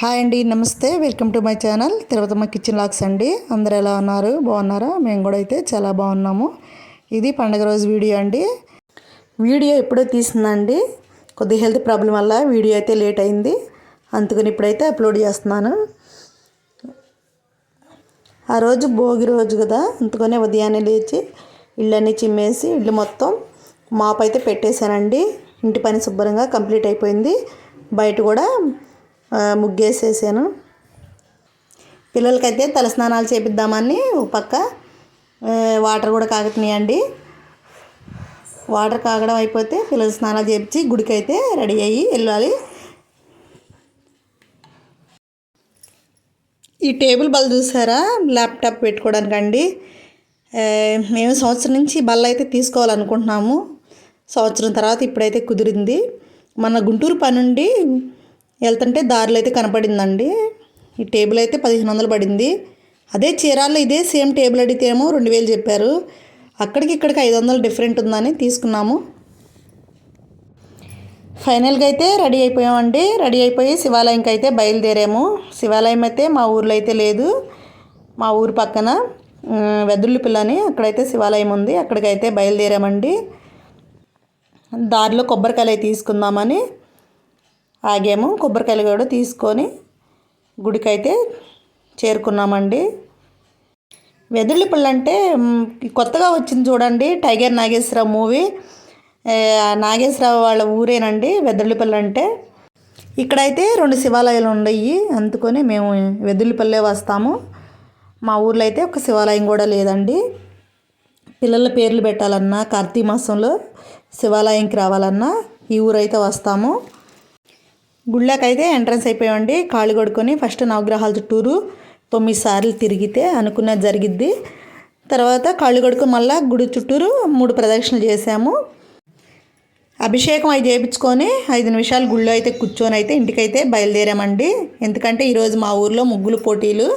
Hi అండి నమస్తే. Welcome to my channel Tirupatamma kitchen vlogs అండి. అందరు ఎలా ఉన్నారు? బాగున్నారా? మేము కూడా అయితే చాలా బాగున్నాము. ఇది పండగ రోజు వీడియో అండి. వీడియో ఎప్పుడో తీసిందండి. కొద్ది హెల్త్ ప్రాబ్లం వల్ల వీడియో అయితే లేట్ అయింది. అందుకని ఇప్పుడైతే అప్లోడ్ చేస్తున్నాను. ఆ రోజు భోగి రోజు కదా అందుకనే ఉదయాన్నే లేచి ఇళ్ళన్నీ చిమ్మేసి ఇల్లు మొత్తం మాపైతే పెట్టేశానండి. ఇంటి పని శుభ్రంగా కంప్లీట్ అయిపోయింది. బయట కూడా ముగ్గేసేసాను. పిల్లలకైతే తలస్నానాలు చేపిద్దామని ఒక పక్క వాటర్ కూడా కాగుతున్నాయండి వాటర్ కాగడం అయిపోతే పిల్లలు స్నానాలు చేపించి గుడికి అయితే రెడీ అయ్యి వెళ్ళాలి. ఈ టేబుల్ బల్ల చూసారా? ల్యాప్టాప్ పెట్టుకోవడానికండి. మేము సంవత్సరం నుంచి బల్ల అయితే తీసుకోవాలనుకుంటున్నాము. సంవత్సరం తర్వాత ఇప్పుడైతే కుదిరింది. మన గుంటూరు పని నుండి వెళ్తుంటే దారిలో అయితే కనపడిందండి. ఈ టేబుల్ అయితే పదిహేను వందలు పడింది. అదే చీరాల్లో ఇదే సేమ్ టేబుల్ అడిగితేమో రెండు వేలు చెప్పారు. అక్కడికి ఇక్కడికి ఐదు వందలు డిఫరెంట్ ఉందని తీసుకున్నాము. ఫైనల్గా అయితే రెడీ అయిపోయామండి. రెడీ అయిపోయి శివాలయంకి అయితే బయలుదేరాము. శివాలయం అయితే మా ఊర్లో అయితే లేదు. మా ఊరు పక్కన ఉమ్, వెదుర్లపిల్ల అని అక్కడైతే శివాలయం ఉంది. అక్కడికైతే బయలుదేరామండి. దారిలో కొబ్బరికాయలు అయితే తీసుకుందామని ఆగాము. కొబ్బరికాయలు కూడా తీసుకొని గుడికైతే చేరుకున్నామండి. వెదుర్లపల్లి అంటే కొత్తగా వచ్చింది చూడండి టైగర్ నాగేశ్వరరావు మూవీ. నాగేశ్వరరావు వాళ్ళ ఊరేనండి వెదుర్లపల్లి అంటే. ఇక్కడైతే రెండు శివాలయాలు ఉన్నాయి. అందుకొని మేము వెదుర్లపల్లె వస్తాము. మా ఊర్లో అయితే ఒక శివాలయం కూడా లేదండి. పిల్లల పేర్లు పెట్టాలన్నా కార్తీక మాసంలో శివాలయంకి రావాలన్నా ఈ ఊరైతే వస్తాము. గుళ్ళకైతే ఎంట్రన్స్ అయిపోయామండి. కాళ్ళు కొడుకొని ఫస్ట్ నవగ్రహాల చుట్టూరు తొమ్మిది సార్లు తిరిగితే అనుకున్నది జరిగిద్ది. తర్వాత కాళ్ళు కొడుకు మళ్ళీ గుడి చుట్టూరు మూడు ప్రదక్షిణలు చేసాము అభిషేకం అవి చేయించుకొని ఐదు నిమిషాలు గుళ్ళో అయితే కూర్చొని అయితే ఇంటికైతే బయలుదేరామండి. ఎందుకంటే ఈరోజు మా ఊర్లో ముగ్గులు పోటీలు.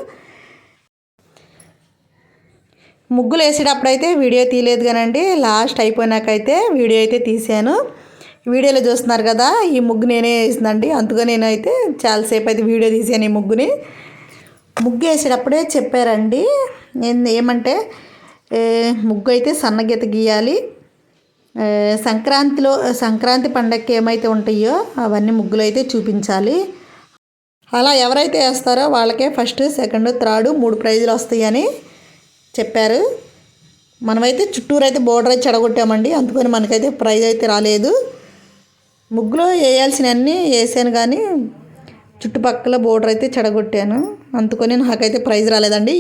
ముగ్గులు వేసేటప్పుడైతే వీడియో తీయలేదు కానండి. లాస్ట్ అయిపోయినాకైతే వీడియో అయితే తీసాను వీడియోలో చూస్తున్నారు కదా ఈ ముగ్గు నేనే వేసిందండి. అందుకని నేనైతే చాలాసేపు అయితే వీడియో తీసాను ఈ ముగ్గుని. ముగ్గు వేసేటప్పుడే చెప్పారండి నేను ఏమంటే ముగ్గు అయితే సన్నగీత గీయాలి సంక్రాంతిలో సంక్రాంతి పండగకి ఏమైతే ఉంటాయో అవన్నీ ముగ్గులు అయితే చూపించాలి. అలా ఎవరైతే వేస్తారో వాళ్ళకే ఫస్ట్ సెకండ్ థర్డ్ మూడు ప్రైజులు వస్తాయని చెప్పారు. మనమైతే చుట్టూరు అయితే బోర్డర్ అయితే చెడగొట్టామండి అందుకని మనకైతే ప్రైజ్ అయితే రాలేదు. ముగ్గులో వేయాల్సినవన్నీ వేసాను కానీ చుట్టుపక్కల బోర్డర్ అయితే చెడగొట్టాను. అందుకని నాకైతే ప్రైజ్ రాలేదండి.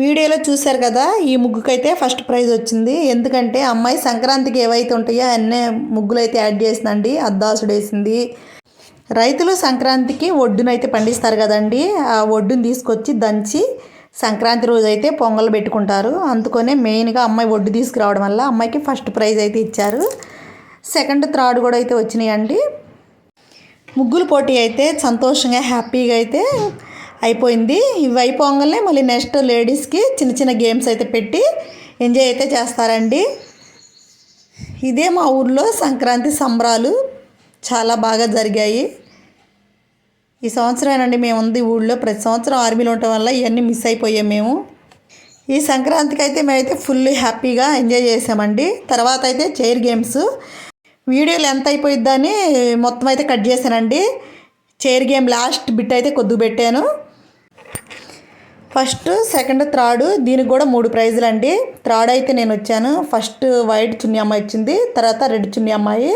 వీడియోలో చూశారు కదా ఈ ముగ్గుకైతే ఫస్ట్ ప్రైజ్ వచ్చింది. ఎందుకంటే అమ్మాయి సంక్రాంతికి ఏవైతే ఉంటాయో అన్నీ ముగ్గులు అయితే యాడ్ చేసిందండి. అద్దాసుడు వేసింది. రైతులు సంక్రాంతికి ఒడ్డునైతే పండిస్తారు కదండి. ఆ ఒడ్డుని తీసుకొచ్చి దంచి సంక్రాంతి రోజు అయితే పొంగల్ పెట్టుకుంటారు. అందుకనే మెయిన్గా అమ్మాయి ఒడ్డు తీసుకురావడం వల్ల అమ్మాయికి ఫస్ట్ ప్రైజ్ అయితే ఇచ్చారు. సెకండ్ థర్డ్ కూడా అయితే వచ్చినాయండి. ముగ్గులు పోటీ అయితే సంతోషంగా హ్యాపీగా అయితే అయిపోయింది. ఇవి అయిపోగానే మళ్ళీ నెక్స్ట్ లేడీస్కి చిన్న చిన్న గేమ్స్ అయితే పెట్టి ఎంజాయ్ అయితే చేస్తారండి. ఇదే మా ఊర్లో సంక్రాంతి సంబరాలు చాలా బాగా జరిగాయి. ఈ సంవత్సరమేనండి మేము ఉంది ఊళ్ళో ప్రతి సంవత్సరం ఆర్మీలో ఉండటం వల్ల ఇవన్నీ మిస్ అయిపోయాం మేము. ఈ సంక్రాంతికి అయితే మేమైతే ఫుల్ హ్యాపీగా ఎంజాయ్ చేసామండి. తర్వాత అయితే చైర్ గేమ్స్. వీడియోలు ఎంత అయిపోయిద్దని మొత్తం అయితే కట్ చేశానండి. చైర్ గేమ్ లాస్ట్ బిట్ అయితే కొద్దు పెట్టాను. ఫస్ట్ సెకండ్ థర్డ్ దీనికి కూడా మూడు ప్రైజులు అండి. థర్డ్ అయితే నేను వచ్చాను. ఫస్ట్ వైట్ చున్నీ అమ్మాయి వచ్చింది. తర్వాత రెడ్ చున్నీ అమ్మాయి.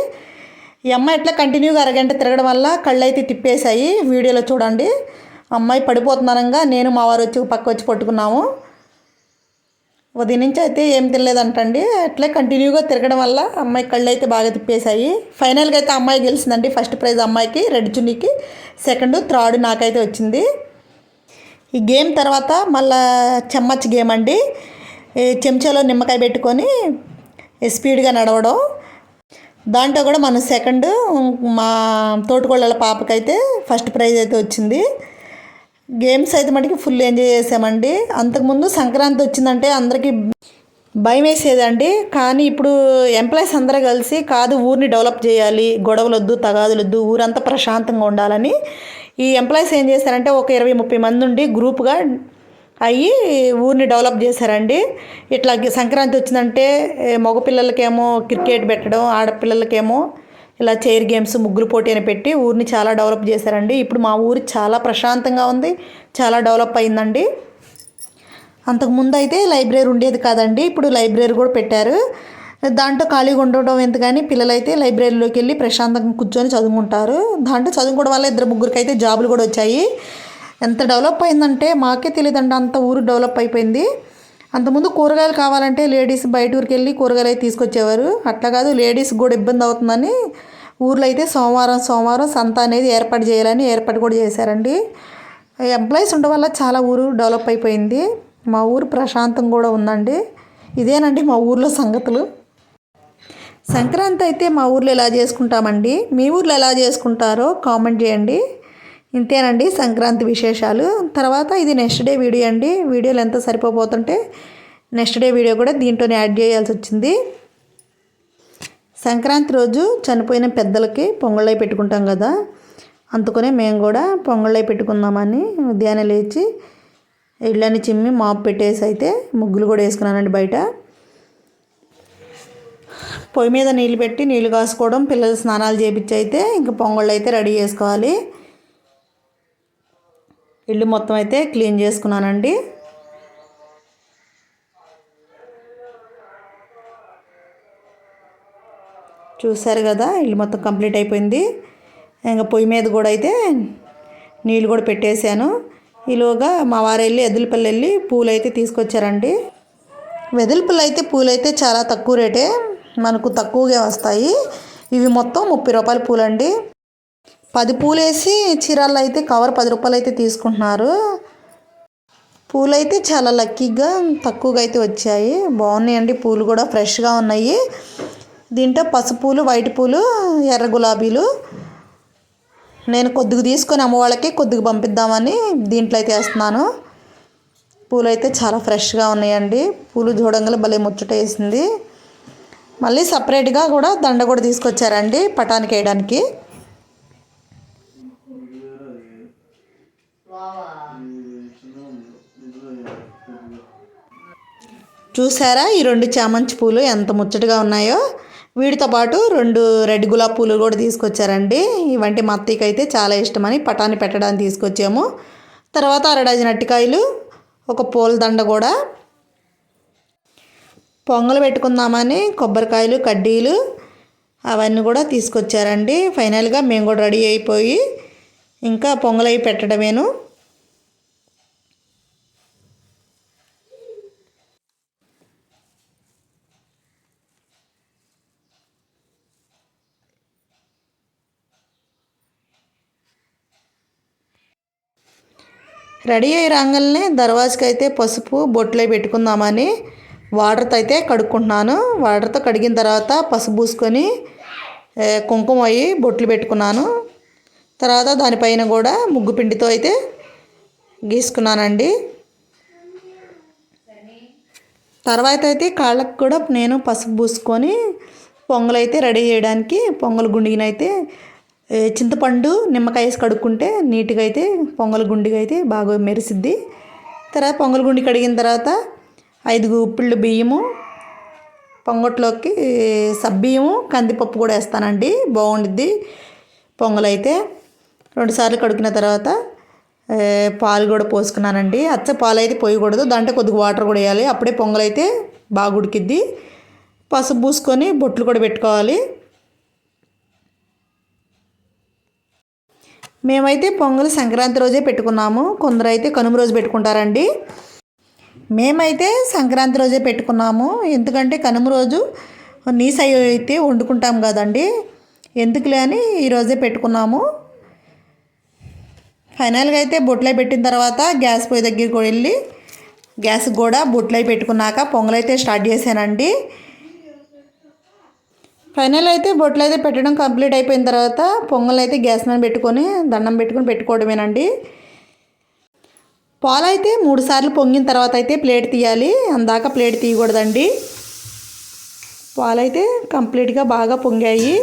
ఈ అమ్మాయి ఎట్లా కంటిన్యూగా అరగంట తిరగడం వల్ల కళ్ళు అయితే తిప్పేశాయి. వీడియోలో చూడండి. అమ్మాయి పడిపోతున్నానంగా నేను మా వారు వచ్చి పక్క వచ్చి పట్టుకున్నాము. ఉదయం నుంచి అయితే ఏం తినలేదంటండి. అట్లే కంటిన్యూగా తిరగడం వల్ల అమ్మాయి కళ్ళు అయితే బాగా తిప్పేశాయి. ఫైనల్గా అయితే అమ్మాయి గెలిచిందండి. ఫస్ట్ ప్రైజ్ అమ్మాయికి రెడ్ చున్నీకి సెకండ్ థర్డ్ నాకైతే వచ్చింది. ఈ గేమ్ తర్వాత మళ్ళా చెమ్మచ్ గేమ్ అండి. ఈ చెంచాలో నిమ్మకాయ పెట్టుకొని స్పీడ్గా నడవడం. దాంట్లో కూడా మన సెకండ్ మా తోటికోళ్ళ పాపకైతే ఫస్ట్ ప్రైజ్ అయితే వచ్చింది. గేమ్స్ అయితే మటుకి ఫుల్ ఎంజాయ్ చేసామండి. అంతకుముందు సంక్రాంతి వచ్చిందంటే అందరికీ భయం వేసేదండి. కానీ ఇప్పుడు ఎంప్లాయీస్ అందరూ కలిసి కాదు ఊరిని డెవలప్ చేయాలి గొడవలు వద్దు తగాదులు వద్దు ఊరంతా ప్రశాంతంగా ఉండాలని ఈ ఎంప్లాయీస్ ఏం చేశారంటే ఒక ఇరవై ముప్పై మంది ఉండి గ్రూప్గా అయ్యి ఊరిని డెవలప్ చేశారండి. ఇట్లా సంక్రాంతి వచ్చిందంటే మగపిల్లలకేమో క్రికెట్ పెట్టడం ఆడపిల్లలకేమో ఇలా చైర్ గేమ్స్ ముగ్గురు పోటీ అని పెట్టి ఊరిని చాలా డెవలప్ చేశారండి. ఇప్పుడు మా ఊరు చాలా ప్రశాంతంగా ఉంది చాలా డెవలప్ అయిందండి. అంతకుముందు అయితే లైబ్రరీ ఉండేది కాదండి ఇప్పుడు లైబ్రరీ కూడా పెట్టారు. దాంట్లో ఖాళీగా ఉండడం ఎందుకని పిల్లలైతే లైబ్రరీలోకి వెళ్ళి ప్రశాంతంగా కూర్చొని చదువుకుంటారు. దాంట్లో చదువుకోవడం వల్ల ఇద్దరు ముగ్గురికి అయితే జాబులు కూడా వచ్చాయి. ఎంత డెవలప్ అయిందంటే మాకే తెలియదండి అంత ఊరు డెవలప్ అయిపోయింది. అంతకుముందు కూరగాయలు కావాలంటే లేడీస్ బయట ఊరికి వెళ్ళి కూరగాయలు అయితే తీసుకొచ్చేవారు. అట్లా కాదు లేడీస్ కూడా ఇబ్బంది అవుతుందని ఊర్లో అయితే సోమవారం సోమవారం సంత అనేది ఏర్పాటు చేయాలని ఏర్పాటు కూడా చేశారండి. ఎంప్లాయీస్ ఉండడం వల్ల చాలా ఊరు డెవలప్ అయిపోయింది. మా ఊరు ప్రశాంతం కూడా ఉందండి. ఇదేనండి మా ఊర్లో సంగతులు. సంక్రాంతి అయితే మా ఊర్లో ఎలా చేసుకుంటామండి? మీ ఊర్లో ఎలా చేసుకుంటారో కామెంట్ చేయండి. ఇంతేనండి సంక్రాంతి విశేషాలు. తర్వాత ఇది నెక్స్ట్ డే వీడియో అండి. వీడియోలు ఎంత సరిపోతుంటే నెక్స్ట్ డే వీడియో కూడా దీంట్లోనే యాడ్ చేయాల్సి వచ్చింది. సంక్రాంతి రోజు చనిపోయిన పెద్దలకి పొంగళ్ళై పెట్టుకుంటాం కదా. అందుకనే మేము కూడా పొంగళ్ళై పెట్టుకుందామని ఉదయాన్నే లేచి ఇళ్ళని చిమ్మి మాపు పెట్టేసి అయితే ముగ్గులు కూడా వేసుకున్నానండి బయట. పొయ్యి మీద నీళ్ళు పెట్టి నీళ్ళు కాసుకోవడం పిల్లలు స్నానాలు చేపించి అయితే ఇంకా పొంగళ్ళు అయితే రెడీ చేసుకోవాలి. ఇల్లు మొత్తం అయితే క్లీన్ చేసుకున్నానండి. చూశారు కదా ఇల్లు మొత్తం కంప్లీట్ అయిపోయింది. ఇంకా పొయ్యి మీద కూడా అయితే నీళ్ళు కూడా పెట్టేశాను. ఈలోగా మా వారు వెళ్ళి ఎద్దులపల్లి వెళ్ళి పూలు అయితే తీసుకొచ్చారండి. వెదులుపల్లి అయితే పూలు అయితే చాలా తక్కువ రేటే మనకు తక్కువగా వస్తాయి. ఇవి మొత్తం ముప్పై రూపాయల పూలండి. పది పూలేసి చీరలు అయితే కవర్ పది రూపాయలు అయితే తీసుకుంటున్నారు. పూలైతే చాలా లక్కీగా తక్కువగా అయితే వచ్చాయి. బాగున్నాయండి పూలు కూడా ఫ్రెష్గా ఉన్నాయి. దీంట్లో పసుపు పూలు వైట్ పూలు ఎర్ర గులాబీలు. నేను కొద్దిగా తీసుకొని అమ్మవాళ్ళకి కొద్దిగా పంపిద్దామని దీంట్లో అయితే వేస్తున్నాను. పూలు అయితే చాలా ఫ్రెష్గా ఉన్నాయండి. పూలు చూడంగానే భలే ముచ్చట వేసింది. మళ్ళీ సపరేట్గా కూడా దండ కూడా తీసుకొచ్చారండి పటానికి వేయడానికి. చూసారా ఈ రెండు చామంతి పూలు ఎంత ముచ్చటగా ఉన్నాయో? వీటితో పాటు రెండు రెడ్ గులాబ్ పూలు కూడా తీసుకొచ్చారండి. ఇవంటి మా అత్తయ్యకి అయితే చాలా ఇష్టమని పటాన్ని పెట్టడానికి తీసుకొచ్చాము. తర్వాత అర డజన్ అట్టికాయలు ఒక పూలదండ కూడా. పొంగలు పెట్టుకుందామని కొబ్బరికాయలు కడ్డీలు అవన్నీ కూడా తీసుకొచ్చారండి. ఫైనల్గా మేము కూడా రెడీ అయిపోయి ఇంకా పొంగలవి పెట్టడమేను. రెడీ అయ్యి రాగానే దర్వాజకి అయితే పసుపు బొట్లో పెట్టుకుందామని వాటర్తో అయితే కడుక్కుంటున్నాను. వాటర్తో కడిగిన తర్వాత పసుపు పూసుకొని కుంకుమ అయ్యి బొట్లు పెట్టుకున్నాను. తర్వాత దానిపైన కూడా ముగ్గు పిండితో అయితే గీసుకున్నానండి. తర్వాత అయితే కాళ్ళకు కూడా నేను పసుపు పూసుకొని పొంగలైతే రెడీ చేయడానికి పొంగల్ గుండినైతే చింతపండు నిమ్మకాయ వేసి కడుక్కుంటే నీట్గా అయితే పొంగల్ గుండిగా అయితే బాగా మెరిసిద్ది. తర్వాత పొంగల్ గుండి కడిగిన తర్వాత ఐదు గుప్పిళ్ళు బియ్యము పొంగట్లోకి సబ్బియ్యము కందిపప్పు కూడా వేస్తానండి. బాగుండిద్ది పొంగల్ అయితే. రెండుసార్లు కడుక్కున్న తర్వాత పాలు కూడా పోసుకున్నానండి. అచ్చ పాలు అయితే పోయకూడదు. దాంట్లో కొద్దిగా వాటర్ కూడా వేయాలి. అప్పుడే పొంగల్ అయితే బాగా ఉడికిద్ది. పసుపు పూసుకొని బొట్లు కూడా పెట్టుకోవాలి. మేమైతే పొంగల్ సంక్రాంతి రోజే పెట్టుకున్నాము. కొందరు అయితే కనుమ రోజు పెట్టుకుంటారండి. మేమైతే సంక్రాంతి రోజే పెట్టుకున్నాము. ఎందుకంటే కనుమ రోజు నీస అయితే వండుకుంటాం కదండి. ఎందుకులే అని ఈరోజే పెట్టుకున్నాము. ఫైనల్గా అయితే బొట్లై పెట్టిన తర్వాత గ్యాస్ పొయ్యి దగ్గరికి వెళ్ళి గ్యాస్ కూడా బొట్లై పెట్టుకున్నాక పొంగలైతే స్టార్ట్ చేశానండి. ఫైనల్ అయితే బొట్లు అయితే పెట్టడం కంప్లీట్ అయిపోయిన తర్వాత పొంగల్ అయితే గ్యాస్ మీద పెట్టుకొని దండం పెట్టుకొని పెట్టుకోవడమేనండి. పాలు అయితే మూడు సార్లు పొంగిన తర్వాత అయితే ప్లేట్ తీయాలి. అందాక ప్లేట్ తీయకూడదండి. పాలు అయితే కంప్లీట్గా బాగా పొంగాయి.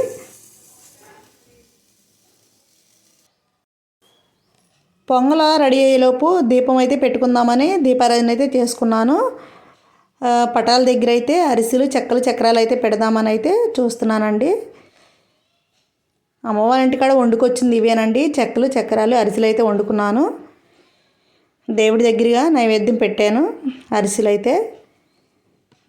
పొంగల రెడీ అయ్యేలోపు దీపం అయితే పెట్టుకుందామని దీపారాధన అయితే చేసుకున్నాను. పటాల దగ్గర అయితే అరిసెలు చెక్కలు చక్రాలు అయితే పెడదామని అయితే చూస్తున్నానండి అమ్మవారి ఇంటికాడ వండుకొచ్చింది ఇవేనండి. చెక్కలు చక్రాలు అరిసెలు అయితే వండుకున్నాను. దేవుడి దగ్గరగా నైవేద్యం పెట్టాను అరిసెలు అయితే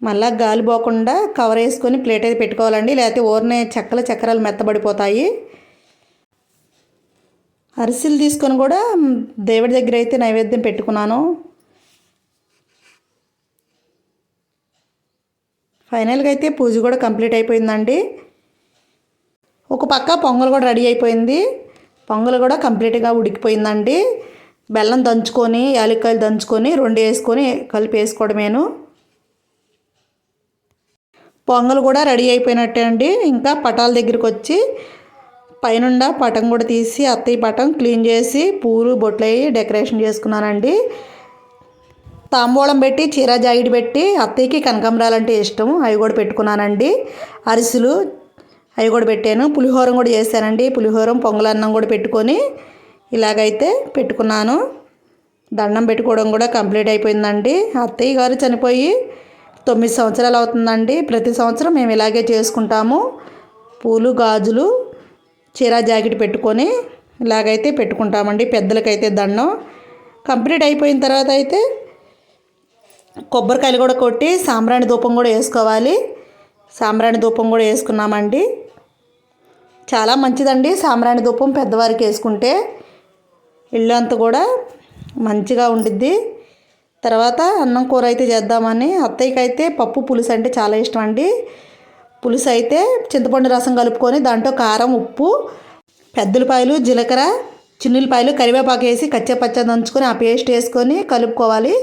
మళ్ళా గాలి పోకుండా కవర్ వేసుకొని ప్లేట్ అయితే పెట్టుకోవాలండి. లేకపోతే ఊరినే చెక్కల చక్రాలు మెత్తబడిపోతాయి. అరిసెలు తీసుకొని కూడా దేవుడి దగ్గర అయితే నైవేద్యం పెట్టుకున్నాను. ఫైనల్గా అయితే పూజ కూడా కంప్లీట్ అయిపోయిందండి. ఒక పక్క పొంగల్ కూడా రెడీ అయిపోయింది. పొంగల్ కూడా కంప్లీట్గా ఉడికిపోయిందండి. బెల్లం దంచుకొని యాలక్కాయలు దంచుకొని రెండు వేసుకొని కలిపి వేసుకోవడమేను. పొంగల్ కూడా రెడీ అయిపోయినట్టే అండి. ఇంకా పటాల దగ్గరికి వచ్చి పైనుండ పటం కూడా తీసి అత్తయ్య పటం క్లీన్ చేసి పూలు బొట్లయ్యి డెకరేషన్ చేసుకున్నానండి. తాంబూలం పెట్టి చీర జాగిడి పెట్టి అత్తయ్యకి కనకాంబరాలు అంటే ఇష్టం అవి కూడా పెట్టుకున్నానండి. అరిసెలు అవి కూడా పెట్టాను. పులిహోరం కూడా చేశానండి. పులిహోరం పొంగలన్నం కూడా పెట్టుకొని ఇలాగైతే పెట్టుకున్నాను. దండం పెట్టుకోవడం కూడా కంప్లీట్ అయిపోయిందండి. అత్తయ్య గారు చనిపోయి తొమ్మిది సంవత్సరాలు అవుతుందండి. ప్రతి సంవత్సరం మేము ఇలాగే చేసుకుంటాము. పూలు గాజులు చీర జాకెట్ పెట్టుకొని ఇలాగైతే పెట్టుకుంటామండి. పెద్దలకైతే దండం. కంప్లీట్ అయిపోయిన తర్వాత అయితే కొబ్బరికాయలు కూడా కొట్టి సాంబ్రాణి ధూపం కూడా వేసుకోవాలి. సాంబ్రాణి ధూపం కూడా వేసుకున్నామండి. చాలా మంచిదండి సాంబ్రాణి ధూపం పెద్దవారికి వేసుకుంటే. ఇల్లు అంతా కూడా మంచిగా ఉండిద్ది. తర్వాత అన్నం కూర అయితే చేద్దామని అత్తయ్యకి అయితే పప్పు పులుసు అంటే చాలా ఇష్టం అండి పులుసు అయితే చింతపండు రసం కలుపుకొని దాంట్లో కారం ఉప్పు పెద్దలపాయలు జీలకర్ర చిన్నులపాయలు కరివేపాకు వేసి కచ్చపచ్చ దంచుకొని ఆ పేస్ట్ వేసుకొని కలుపుకోవాలి.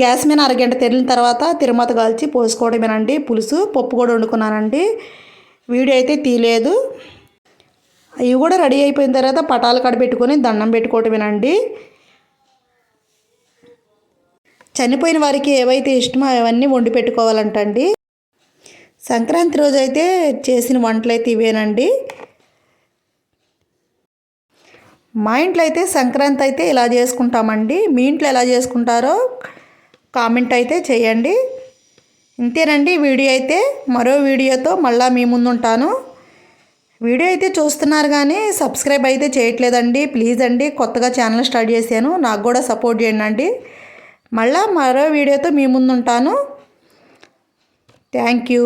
గ్యాస్ మీద అరగంట తెరిలిన తర్వాత తిరుమత కాల్చి పోసుకోవడమేనండి. పులుసు పప్పు కూడా వండుకున్నానండి. వీడియో అయితే తీయలేదు. అవి కూడా రెడీ అయిపోయిన తర్వాత పటాలు కడబెట్టుకొని దండం పెట్టుకోవటమేనండి. చనిపోయిన వారికి ఏవైతే ఇష్టమో అవన్నీ వండి పెట్టుకోవాలంటండి. సంక్రాంతి రోజు అయితే చేసిన వంటలు అయితే ఇవేనండి. మా ఇంట్లో అయితే సంక్రాంతి అయితే ఇలా చేసుకుంటామండి. మీ ఇంట్లో ఎలా చేసుకుంటారో కామెంట్ అయితే చేయండి. ఇంతేనండి వీడియో అయితే మరో వీడియోతో మళ్ళీ మీ ముందుంటాను. వీడియో అయితే చూస్తున్నారు కానీ సబ్స్క్రైబ్ అయితే చేయట్లేదండి. ప్లీజ్ అండి కొత్తగా ఛానల్ స్టార్ట్ చేశాను నాకు కూడా సపోర్ట్ చేయండి అండి. మళ్ళా మరో వీడియోతో మీ ముందుంటాను. Thank you.